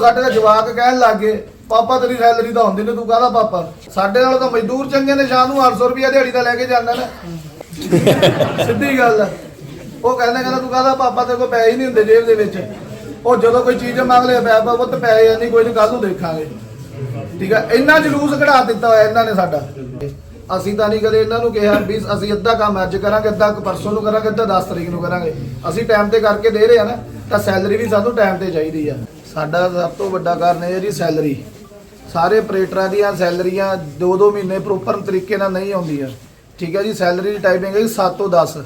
ਸਾਡੇ ਦਾ ਜਵਾਕ ਕਹਿਣ ਲੱਗੇ ਪਾਪਾ, ਤੇਰੀ ਸੈਲਰੀ ਤਾਂ ਹੁੰਦੀ ਨੇ, ਤੂੰ ਕਾਹਦਾ ਪਾਪਾ? ਸਾਡੇ ਨਾਲ ਤਾਂ ਮਜ਼ਦੂਰ ਚੰਗੇ ਨੇ ਸ਼ਾਮ ਨੂੰ 800 ਰੁਪਏ ਦਿਹਾੜੀ ਦਾ ਲੈ ਕੇ ਜਾਂਦਾ ਨਾ। ਸਿੱਧੀ ਗੱਲ ਆ। ਉਹ ਕਹਿੰਦਾ ਕਹਿੰਦਾ, ਤੂੰ ਕਾਹਦਾ ਪਾਪਾ? ਤੇਰੇ ਕੋਲ ਪੈਸੇ ਹੀ ਨਹੀਂ ਹੁੰਦੇ ਜੇਬ ਦੇ ਵਿੱਚ। ਉਹ ਜਦੋਂ ਕੋਈ ਚੀਜ਼ ਮੰਗ ਲਿਆ ਪਾਪਾ ਉਹ ਤੇ ਪੈਸੇ ਨਹੀਂ ਕੋਈ ਨਹੀਂ ਕੱਲ ਨੂੰ ਦੇਖਾਂਗੇ। ਠੀਕ ਆ? ਇੰਨਾ ਜਲੂਸ ਕਢਾ ਦਿੱਤਾ ਹੋਇਆ ਇਹਨਾਂ ਨੇ ਸਾਡਾ। ਅਸੀਂ ਤਾਂ ਨਹੀਂ ਕਦੇ ਇਹਨਾਂ ਨੂੰ ਕਿਹਾ ਵੀ ਅਸੀਂ ਅੱਧਾ ਕੰਮ ਅੱਜ ਕਰਾਂਗੇ, ਅੱਧਾ ਪਰਸੋਂ ਨੂੰ ਕਰਾਂਗੇ, ਅੱਧਾ 10 ਤਰੀਕ ਨੂੰ ਕਰਾਂਗੇ। ਅਸੀਂ ਟਾਈਮ ਤੇ ਕਰਕੇ ਦੇ ਰਹੇ ਆ ਨਾ, ਤਾਂ ਸੈਲਰੀ ਵੀ ਸਾਨੂੰ ਟਾਈਮ ਤੇ ਚਾਹੀਦੀ ਆ। ਸਾਡਾ ਸਭ ਤੋਂ ਵੱਡਾ ਕਾਰਨ ਇਹ ਹੈ ਜੀ ਸੈਲਰੀ ਸਾਰੇ ਆਪਰੇਟਰਾਂ ਦੀਆਂ ਸੈਲਰੀਆਂ 2-2 ਮਹੀਨੇ ਪ੍ਰੋਪਰ ਤਰੀਕੇ ਨਾਲ ਨਹੀਂ ਆਉਂਦੀਆਂ। ਠੀਕ ਹੈ ਜੀ ਸੈਲਰੀ ਦੀ ਟਾਈਪਿੰਗ ਹੈ ਜੀ 7 ਤੋਂ 10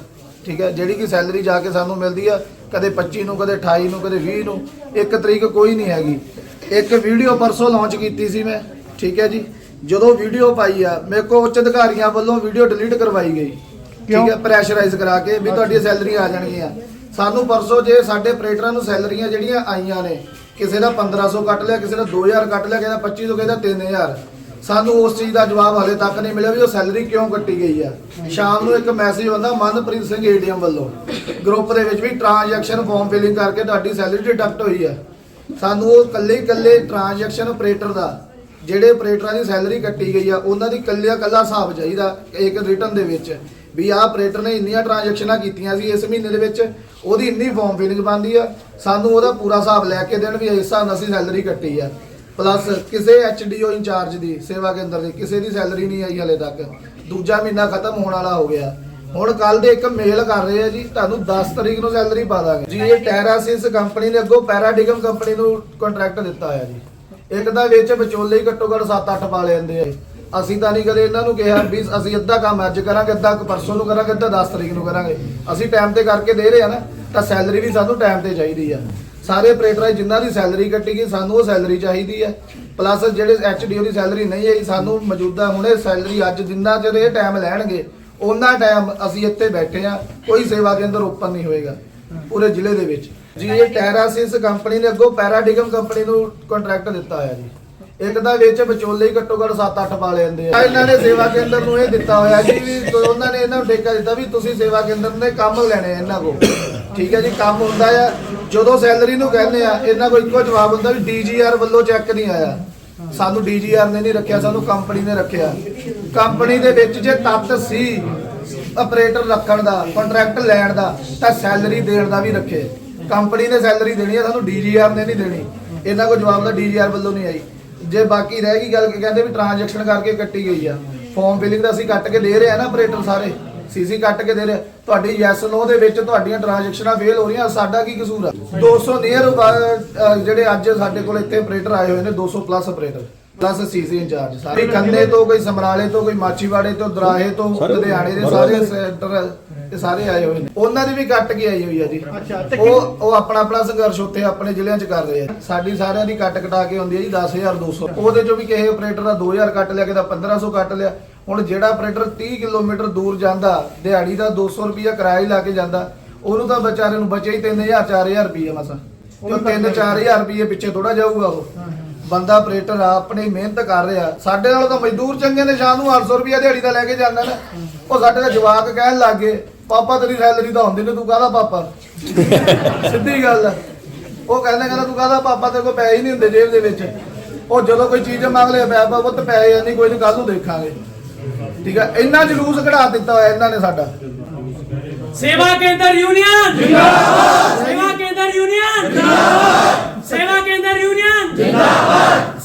ਠੀਕ ਹੈ ਜਿਹੜੀ ਕਿ ਸੈਲਰੀ ਜਾ ਕੇ ਸਾਨੂੰ ਮਿਲਦੀ ਆ, ਕਦੇ 25 ਨੂੰ, ਕਦੇ 28 ਨੂੰ, ਕਦੇ 20 ਨੂੰ, ਇੱਕ ਤਰੀਕ ਕੋਈ ਨਹੀਂ ਹੈਗੀ। ਇੱਕ ਵੀਡੀਓ ਪਰਸੋਂ ਲਾਂਚ ਕੀਤੀ ਸੀ ਮੈਂ। ਠੀਕ ਹੈ ਜੀ ਜਦੋਂ ਵੀਡੀਓ ਪਾਈ ਆ ਮੇਰੇ ਕੋਲ ਉੱਚ ਅਧਿਕਾਰੀਆਂ ਵੱਲੋਂ ਵੀਡੀਓ ਡਿਲੀਟ ਕਰਵਾਈ ਗਈ। ਠੀਕ ਹੈ ਪ੍ਰੈਸ਼ਰਾਈਜ਼ ਕਰਾ ਕੇ ਵੀ ਤੁਹਾਡੀਆਂ ਸੈਲਰੀਆਂ ਆ ਜਾਣਗੀਆਂ। ਸਾਨੂੰ ਪਰਸੋਂ ਜੇ ਸਾਡੇ ਆਪਰੇਟਰਾਂ ਨੂੰ ਸੈਲਰੀਆਂ ਜਿਹੜੀਆਂ ਆਈਆਂ ਨੇ ਕਿਸੇ ਦਾ 1500 ਕੱਟ ਲਿਆ ਕਿਸੇ ਦਾ 2000 ਕੱਟ ਲਿਆ ਕਿਸੇ ਦਾ 2500 ਕਿਸੇ ਦਾ 3000 ਸਾਨੂੰ ਉਸ ਚੀਜ਼ ਦਾ ਜਵਾਬ ਹਲੇ ਤੱਕ ਨਹੀਂ ਮਿਲਿਆ ਵੀ ਉਹ ਸੈਲਰੀ ਕਿਉਂ ਕੱਟੀ ਗਈ ਆ। ਸ਼ਾਮ ਨੂੰ ਇੱਕ ਮੈਸੇਜ ਆਉਂਦਾ ਮਨਪ੍ਰੀਤ ਸਿੰਘ ਏਡੀਐਮ ਵੱਲੋਂ। ਗਰੁੱਪ ਦੇ ਵਿੱਚ ਵੀ ਟ੍ਰਾਂਜੈਕਸ਼ਨ ਫਾਰਮ ਫਿਲਿੰਗ ਕਰਕੇ ਤੁਹਾਡੀ ਸੈਲਰੀ ਡਿਡਕਟ ਹੋਈ ਆ। ਸਾਨੂੰ ਉਹ ਕੱਲੇ ਕੱਲੇ ਟ੍ਰਾਂਜੈਕਸ਼ਨ ਆਪਰੇਟਰ ਦਾ ਜਿਹੜੇ ਆਪਰੇਟਰਾਂ ਦੀ ਸੈਲਰੀ ਕੱਟੀ ਗਈ ਆ, ਉਹਨਾਂ ਦੀ ਕੱਲਿਆ ਕੱਲਾ ਹਿਸਾਬ ਚਾਹੀਦਾ ਇੱਕ ਰਿਟਰਨ ਦੇ ਵਿੱਚ ਵੀ ਆਹ ਆਪਰੇਟਰ ਨੇ ਇੰਨੀਆਂ ਟ੍ਰਾਂਜੈਕਸ਼ਨਾਂ ਕੀਤੀਆਂ ਸੀ ਇਸ ਮਹੀਨੇ ਦੇ ਵਿੱਚ, ਉਹਦੀ ਇੰਨੀ ਫਾਰਮ ਫਿਲਿੰਗ ਬਣਦੀ ਆ, ਸਾਨੂੰ ਉਹਦਾ ਪੂਰਾ ਹਿਸਾਬ ਲੈ ਕੇ ਦੇਣ ਵੀ ਇਸ ਹਿਸਾਬ ਨਾਲ ਅਸੀਂ ਸੈਲਰੀ ਕੱਟੀ ਆ। ਪਲੱਸ ਕਿਸੇ ਐਚਡੀਓ ਇੰਚਾਰਜ ਦੀ, ਸੇਵਾ ਕੇਂਦਰ ਦੀ, ਕਿਸੇ ਦੀ ਸੈਲਰੀ ਨਹੀਂ ਆਈ ਹਲੇ ਤੱਕ। ਦੂਜਾ ਮਹੀਨਾ ਖਤਮ ਹੋਣ ਵਾਲਾ ਹੋ ਗਿਆ। ਹੁਣ ਕੱਲ ਦੇ ਇੱਕ ਮੇਲ ਕਰ ਰਹੇ ਆ ਜੀ, ਤੁਹਾਨੂੰ 10 ਤਰੀਕ ਨੂੰ ਸੈਲਰੀ ਪਾ ਦਾਂਗੇ। ਜੀ, ਇਹ ਟੈਰਾਸਿਸ ਕੰਪਨੀ ਨੇ ਅੱਗੋਂ ਪੈਰਾਡਿਗਮ ਕੰਪਨੀ ਨੂੰ ਕੰਟਰੈਕਟ ਦਿੱਤਾ ਹੋਇਆ ਜੀ। ਇੱਕ ਤਾਂ ਵਿੱਚ ਵਿਚੋਲੇ ਹੀ ਘੱਟੋ ਘੱਟ 7-8 ਪਾ ਲੈਂਦੇ ਆ। ਅਸੀਂ ਤਾਂ ਨਹੀਂ ਕਦੇ ਇਹਨਾਂ ਨੂੰ ਕਿਹਾ ਵੀ ਅਸੀਂ ਅੱਧਾ ਕੰਮ ਅੱਜ ਕਰਾਂਗੇ, ਅੱਧਾ ਪਰਸੋਂ ਨੂੰ ਕਰਾਂਗੇ, ਅੱਧਾ 10 ਤਰੀਕ ਨੂੰ ਕਰਾਂਗੇ। ਅਸੀਂ ਟਾਈਮ ਤੇ ਕਰਕੇ ਦੇ ਰਹੇ ਆ ਨਾ, ਤਾਂ ਸੈਲਰੀ ਵੀ ਸਾਨੂੰ ਟਾਈਮ ਤੇ ਚਾਹੀਦੀ ਆ। ਸਾਰੇ ਆਪਰੇਟਰਾਂ ਦੀ ਜਿਨ੍ਹਾਂ ਦੀ ਸੈਲਰੀ ਕੱਟੀ ਗਈ, ਸਾਨੂੰ ਉਹ ਸੈਲਰੀ ਚਾਹੀਦੀ ਆ। ਪਲੱਸ ਜਿਹੜੇ ਐਚਡੀਓ ਦੀ ਸੈਲਰੀ ਨਹੀਂ ਆਈ, ਸਾਨੂੰ ਮੌਜੂਦਾ ਹੁਣੇ ਸੈਲਰੀ ਅੱਜ ਜਿੰਨਾ ਚਿਰ ਇਹ ਟਾਈਮ ਲੈਣਗੇ ਉਹਨਾਂ ਟਾਈਮ ਅਸੀਂ ਇੱਥੇ ਬੈਠੇ ਆ। ਕੋਈ ਸੇਵਾ ਕੇਂਦਰ ਓਪਨ ਨਹੀਂ ਹੋਏਗਾ, ਪੂਰੇ ਜ਼ਿਲ੍ਹੇ ਦੇ ਵਿੱਚ। ਜੀ, ਇਹ ਟੈਰਾਸਿਸ ਕੰਪਨੀ ਨੇ ਅੱਗੋਂ ਪੈਰਾਡਿਗਮ ਕੰਪਨੀ ਨੂੰ ਕੰਟਰੈਕਟ ਦਿੱਤਾ ਹੋਇਆ ਜੀ। ਇੱਕ ਤਾਂ ਵਿੱਚ ਵਿਚੋਲੇ ਹੀ ਘੱਟੋ ਘੱਟ 7-8 ਪਾ ਲੈਂਦੇ ਆ। ਇਹਨਾਂ ਨੇ ਸੇਵਾ ਕੇਂਦਰ ਨੂੰ ਇਹ ਦਿੱਤਾ ਹੋਇਆ ਜੀ ਵੀ ਉਹਨਾਂ ਨੇ ਇਹਨਾਂ ਨੂੰ ਠੇਕਾ ਦਿੱਤਾ ਵੀ ਤੁਸੀਂ ਸੇਵਾ ਕੇਂਦਰ ਦੇ ਕੰਮ ਲੈਣੇ ਆ ਇਹਨਾਂ ਕੋਲ। ਠੀਕ ਹੈ ਜੀ, ਕੰਮ ਹੁੰਦਾ ਆ। ਜਦੋਂ ਸੈਲਰੀ ਨੂੰ ਕਹਿੰਦੇ ਆ, ਇਹਨਾਂ ਕੋਲ ਇੱਕੋ ਜਵਾਬ ਹੁੰਦਾ ਵੀ ਡੀਜੀਆਰ ਵੱਲੋਂ ਚੈੱਕ ਨਹੀਂ ਆਇਆ। ਸਾਨੂੰ ਡੀਜੀਆਰ ਨੇ ਨਹੀਂ ਰੱਖਿਆ, ਸਾਨੂੰ ਕੰਪਨੀ ਨੇ ਰੱਖਿਆ। ਕੰਪਨੀ ਦੇ ਵਿੱਚ ਜੇ ਤੱਤ ਸੀ, ਆਪਰੇਟਰ ਰੱਖਣ ਦਾ ਕੰਟਰੈਕਟ ਲੈਣ ਦਾ, ਤਾਂ ਸੈਲਰੀ ਦੇਣ ਦਾ ਵੀ ਰੱਖੇ। ਕੰਪਨੀ ਨੇ ਸੈਲਰੀ ਦੇਣੀ ਆ ਸਾਨੂੰ ਡੀਜੀਆਰ ਨੇ ਨਹੀਂ ਦੇਣੀ। ਇਹਨਾਂ ਕੋਲ ਜਵਾਬ ਦਾ ਡੀਜੀਆਰ ਵੱਲੋਂ ਨਹੀਂ ਆਈ। ਜੇ ਬਾਕੀ ਰਹਿ ਗਈ ਗੱਲ ਕਿ ਕਹਿੰਦੇ ਵੀ ਟ੍ਰਾਂਜੈਕਸ਼ਨ ਕਰਕੇ ਕੱਟੀ ਗਈ ਆ। ਫਾਰਮ ਫਿਲਿੰਗ ਦਾ ਅਸੀਂ ਕੱਟ ਕੇ ਦੇ ਰਹੇ ਆ ਨਾ ਆਪਰੇਟਰ ਸਾਰੇ। ਸੀਸੀ ਕੱਟ ਕੇ ਦੇ ਰਹੇ। ਤੁਹਾਡੀ ਯੈਸ ਨੋ ਦੇ ਵਿੱਚ ਤੁਹਾਡੀਆਂ ਟ੍ਰਾਂਜੈਕਸ਼ਨਾਂ ਫੇਲ ਹੋ ਰਹੀਆਂ ਸਾਡਾ ਕੀ ਕਸੂਰ ਆ? 200 ਨੀਅਰ ਜਿਹੜੇ ਅੱਜ ਸਾਡੇ ਕੋਲ ਇੱਥੇ ਆਪਰੇਟਰ ਆਏ ਹੋਏ ਨੇ 200 plus operator plus CC incharge ਸਾਰੇ ਖੰਨੇ ਤੋਂ ਕੋਈ ਸਮਰਾਲੇ ਤੋਂ ਕੋਈ ਮਾਚੀਵਾੜੇ ਤੋਂ ਦਰਾਹੇ ਤੋਂ ਲੁਧਿਆਣੇ ਦੇ ਸਾਰੇ ਸੈਂਟਰ ਇਹ ਸਾਰੇ ਆਏ ਹੋਏ ਨੇ। ਉਹਨਾਂ ਦੀ ਵੀ ਕੱਟ ਕੇ ਆਈ ਹੋਈ ਆ ਜੀ। ਉਹ ਉਹ ਆਪਣਾ ਆਪਣਾ ਸੰਘਰਸ਼ ਉੱਥੇ ਆਪਣੇ ਜ਼ਿਲ੍ਹਿਆਂ 'ਚ ਕਰ ਰਹੇ ਆ। ਸਾਡੀ ਸਾਰਿਆਂ ਦੀ ਕੱਟ ਕਟਾ ਕੇ ਹੁੰਦੀ ਹੈ ਜੀ 10200 ਉਹਦੇ ਚੋਂ ਵੀ ਕਿਸੇ ਆਪਰੇਟਰ ਦਾ 2000 ਕੱਟ ਲਿਆ ਦਾ 1500 ਕੱਟ ਲਿਆ। ਹੁਣ ਜਿਹੜਾ ਆਪਰੇਟਰ 30 ਕਿਲੋਮੀਟਰ ਦੂਰ ਜਾਂਦਾ ਦਿਹਾੜੀ ਦਾ 200 ਰੁਪਿਆ ਕਿਰਾਇਆ ਹੀ ਲਾ ਕੇ ਜਾਂਦਾ ਉਹਨੂੰ ਤਾਂ ਵਿਚਾਰੇ ਨੂੰ ਬਚੇ ਹੀ 3000 4000 ਰੁਪਿਆ ਮਸਾ ਉਹ 3-4000 ਰੁਪਏ ਪਿੱਛੇ ਥੋੜਾ ਜਾਊਗਾ ਉਹ। ਬੰਦਾ ਆਪਰੇਟਰ ਆ ਆਪਣੀ ਮਿਹਨਤ ਕਰ ਰਿਹਾ। ਸਾਡੇ ਨਾਲੋਂ ਤਾਂ ਮਜ਼ਦੂਰ ਚੰਗੇ ਨੇ ਸ਼ਾਮ ਨੂੰ 800 ਰੁਪਿਆ ਦਿਹਾੜੀ ਦਾ ਲੈ ਕੇ ਜਾਂਦਾ ਨਾ। ਉਹ ਸਾਡੇ ਦਾ ਜਵਾਕ ਕਹਿਣ ਲੱਗੇ ਪਾਪਾ ਤੇਰੀ ਸੈਲਰੀ ਤਾਂ ਹੁੰਦੀ ਨੇ ਤੂੰ ਕਾਹਦਾ ਪਾਪਾ? ਸਿੱਧੀ ਗੱਲ ਆ। ਉਹ ਕਹਿੰਦਾ ਕਹਿੰਦਾ ਤੂੰ ਕਾਹਦਾ ਪਾਪਾ? ਤੇਰੇ ਕੋਲ ਪੈਸੇ ਹੀ ਨਹੀਂ ਹੁੰਦੇ ਜੇਬ ਦੇ ਵਿੱਚ। ਉਹ ਜਦੋਂ ਕੋਈ ਚੀਜ਼ ਮੰਗ ਲਿਆ ਪਾਪਾ ਉਹ ਤੇ ਪੈਸੇ ਨਹੀਂ ਕੋਈ ਨਹੀਂ ਕੱਲ ਨੂੰ ਦੇਖਾਂਗੇ। ਠੀਕ ਆ? ਇੰਨਾ ਜਲੂਸ ਕਢਾ ਦਿੱਤਾ ਹੋਇਆ ਇਹਨਾਂ ਨੇ ਸਾਡਾ। ਸੇਵਾ ਕੇਂਦਰ ਯੂਨੀਅਨ! ਜਿੰਦਾਬਾਦ ਸੇਵਾ ਕੇਂਦਰ ਯੂਨੀਅਨ! ਜਿੰਦਾਬਾਦ ਸੇਵਾ ਕੇਂਦਰ ਯੂਨੀਅਨ!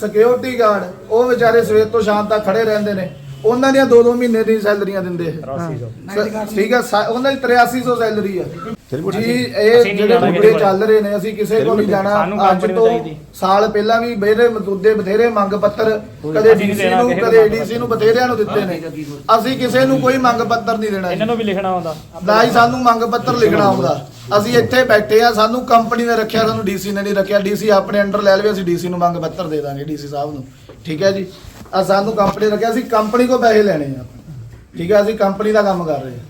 ਸਿਕਿਉਰਿਟੀ ਗਾਰਡ ਉਹ ਵਿਚਾਰੇ ਸਵੇਰ ਤੋਂ ਸ਼ਾਮ ਤੱਕ ਖੜੇ ਰਹਿੰਦੇ ਨੇ। ਉਹਨਾਂ ਦੀਆਂ 2-2 ਮਹੀਨੇ ਦੀ ਸੈਲਰੀਆਂ ਦਿੰਦੇ ਇਹ। ਠੀਕ ਹੈ। ਸਾ- ਉਹਨਾਂ ਦੀ 8300 ਸੈਲਰੀ ਆ। ਜੀ ਇਹ ਜਿਹੜੇ ਮੁੱਦੇ ਚੱਲ ਰਹੇ ਨੇ ਅਸੀਂ ਕਿਸੇ ਕੋਲ ਨਹੀਂ ਜਾਣਾ। ਅੱਜ ਤੋਂ ਸਾਲ ਪਹਿਲਾਂ ਵੀ ਬਥੇਰੇ ਮਸੂਦੇ ਬਥੇਰੇ ਮੰਗ ਪੱਤਰ ਕਦੇ ਡੀਸੀ ਨੂੰ ਕਦੇ ਏਡੀਸੀ ਨੂੰ ਬਥੇਰਿਆਂ ਨੂੰ ਦਿੱਤੇ ਨੇ। ਅਸੀਂ ਕਿਸੇ ਨੂੰ ਕੋਈ ਮੰਗ ਪੱਤਰ ਨਹੀਂ ਦੇਣਾ ਜੀ। ਇਹਨਾਂ ਨੂੰ ਵੀ ਲਿਖਣਾ ਆਉਂਦਾ। ਨਾ ਹੀ ਸਾਨੂੰ ਮੰਗ ਪੱਤਰ ਲਿਖਣਾ ਆਉਂਦਾ। ਅਸੀਂ ਇੱਥੇ ਬੈਠੇ ਆ ਸਾਨੂੰ ਕੰਪਨੀ ਨੇ ਰੱਖਿਆ ਸਾਨੂੰ ਡੀਸੀ ਨੇ ਨਹੀਂ ਰੱਖਿਆ। ਡੀਸੀ ਆਪਣੇ ਅੰਡਰ ਲੈ ਲਵੇ ਅਸੀਂ ਡੀਸੀ ਨੂੰ ਮੰਗ ਪੱਤਰ ਦੇ ਦਾਂਗੇ ਡੀਸੀ ਸਾਹਿਬ ਨੂੰ। ਠੀਕ ਹੈ ਜੀ? ਆ ਸਾਨੂੰ ਕੰਪਨੀ ਰੱਖਿਆ ਅਸੀਂ ਕੰਪਨੀ ਕੋ ਪੈਸੇ ਲੈਣੇ ਆ। ਠੀਕ ਹੈ, ਅਸੀਂ ਕੰਪਨੀ ਦਾ ਕੰਮ ਕਰ ਰਹੇ ਹਾਂ।